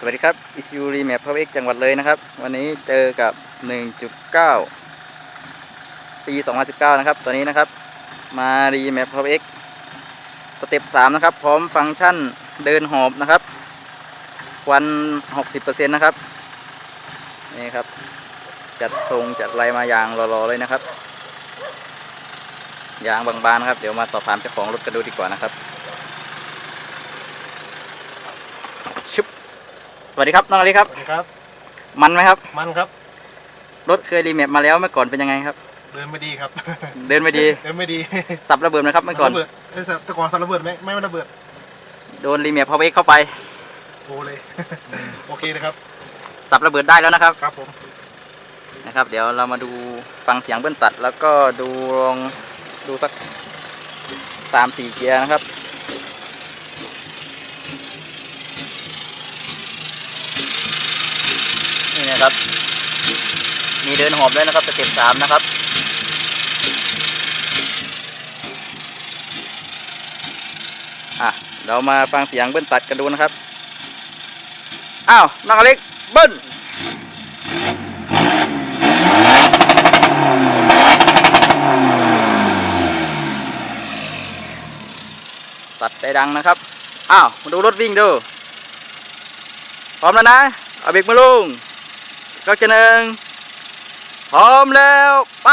สวัสดีครับอิชูรีแมปพเอกจังหวัดเลยนะครับ วันนี้เจอกับ 1.9 ปี 2019 นะครับ ตัวนี้นะครับ มารีแมปพเอกสเต็ป3นะครับ พร้อมฟังก์ชันเดินหอบนะครับ ควัน 60%นะครับ นี่ครับ จัดทรงจัดลายมาอย่างรอๆเลยนะครับ ยางบางๆนะครับ เดี๋ยวมาสอบถามเจ้าของรถกันดูดีกว่านะครับ วัสดีครับน้องอลิครับ สวัสดีครับ มันไหมครับ มันครับ รถเคยรีแมปมาแล้วเมื่อก่อนเป็นยังไงครับ เดินไม่ดีครับ เดินไม่ดี เดินไม่ดี สับระเบิดไหมครับเมื่อก่อนระเบิดเอ้ยแต่ก่อนสับระเบิดไหมไม่ระเบิด โดนรีแมปพาวเอกเข้าไป โอเลย โอเคนะครับ สับระเบิดได้แล้วนะครับ ครับผม นะครับ เดี๋ยวเรามาดูฟังเสียงเบิ้ลตัด แล้วก็ดูลองดูสักสามสี่เกียร์นะครับ นี่นะครับ มีเดินหอบด้วยนะครับสเต็ปสามนะครับอะเรามาฟังเสียงเบิ้ลตัดกันดูนะครับ อ้าวน้องอเล็กเบิ้ลตัดได้ดังนะครับ อ้าว มาดูรถวิ่งดู พร้อมแล้วนะ เอาเบรกมาลง ก็จะหนึ่งพร้อมแล้วไป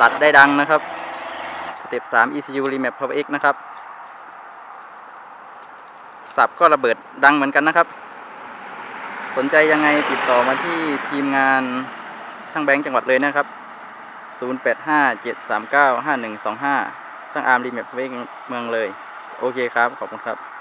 ตัดได้ดังนะครับ สเต็ป3 ECU Remap Power X นะครับ สับก็ระเบิดดังเหมือนกันนะครับ สนใจยังไงติดต่อมาที่ทีมงานช่างแบงค์จังหวัดเลยนะครับ 0857395125 ช่างอาร์มรีแมปเวกเมืองเลย โอเคครับ ขอบคุณครับ